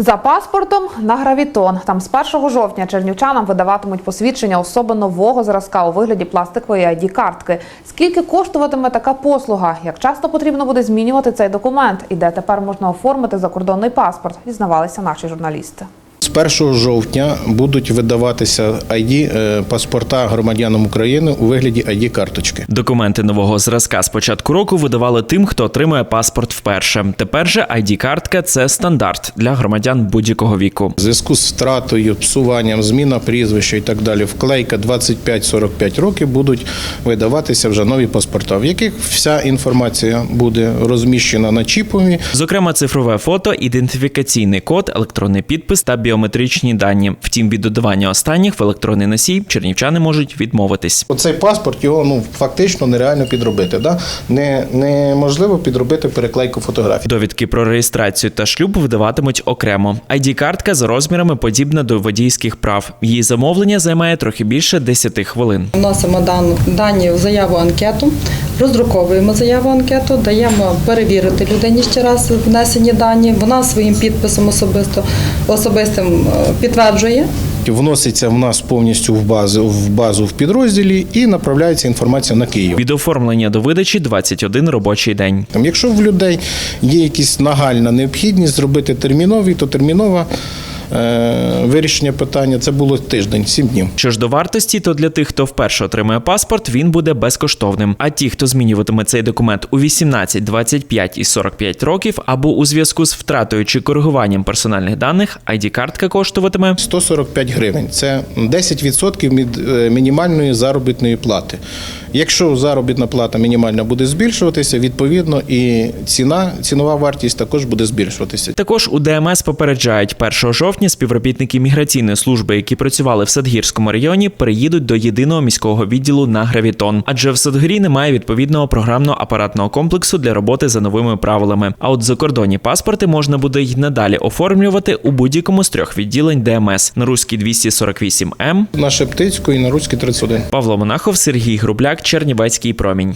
За паспортом на гравітон. Там з 1 жовтня чернівчанам видаватимуть посвідчення особи нового зразка у вигляді пластикової id картки Скільки коштуватиме така послуга? Як часто потрібно буде змінювати цей документ? І де тепер можна оформити закордонний паспорт? Дізнавалися наші журналісти. З 1 жовтня будуть видаватися ID е, паспорта громадянам України у вигляді ID карточки. Документи нового зразка з початку року видавали тим, хто отримує паспорт вперше. Тепер же id картка це стандарт для громадян будь-якого віку. В зв'язку з втратою, псуванням, зміна прізвища і так далі, вклейка 25-45 років будуть видаватися вже нові паспорта, в яких вся інформація буде розміщена на чіпові. Зокрема, цифрове фото, ідентифікаційний код, електронний підпис та біометричні дані. Втім, від додавання останніх в електронний носій чернівчани можуть відмовитись. Оцей паспорт його ну фактично нереально підробити. Да? Не, неможливо підробити переклейку фотографій. Довідки про реєстрацію та шлюб видаватимуть окремо. id картка за розмірами подібна до водійських прав. Її замовлення займає трохи більше 10 хвилин. Вносимо дан- дані в заяву анкету, роздруковуємо заяву анкету, даємо перевірити людині ще раз внесені дані. Вона своїм підписом особисто особистим е, підтверджує. Вноситься в нас повністю в базу в базу в підрозділі і направляється інформація на Київ. Від оформлення до видачі 21 робочий день. Там, якщо в людей є якась нагальна необхідність зробити термінові, то термінове е, вирішення питання це було тиждень, сім днів. Що ж до вартості, то для тих, хто вперше отримує паспорт, він буде безкоштовним. А ті, хто змінюватиме цей документ у 18, 25 і 45 років, або у зв'язку з втратою чи коригуванням персональних даних, id картка коштуватиме 145 гривень. Це 10% від е, мінімальної заробітної плати. Якщо заробітна плата мінімальна буде збільшуватися, відповідно і ціна, цінова вартість також буде збільшуватися. Також у ДМС попереджають 1 жовтня співробітники міграційної служби, які працювали в Садгірському районі, переїдуть до єдиного міського відділу на гравітон. Адже в Садгірі немає відповідного програмно-апаратного комплексу для роботи за новими правилами. А от закордонні паспорти можна буде й надалі оформлювати у будь-якому з трьох відділень ДМС на Руській 248 М. На Шептицьку і на Руській 31. Павло Монахов, Сергій Грубляк, Чернівецький промінь.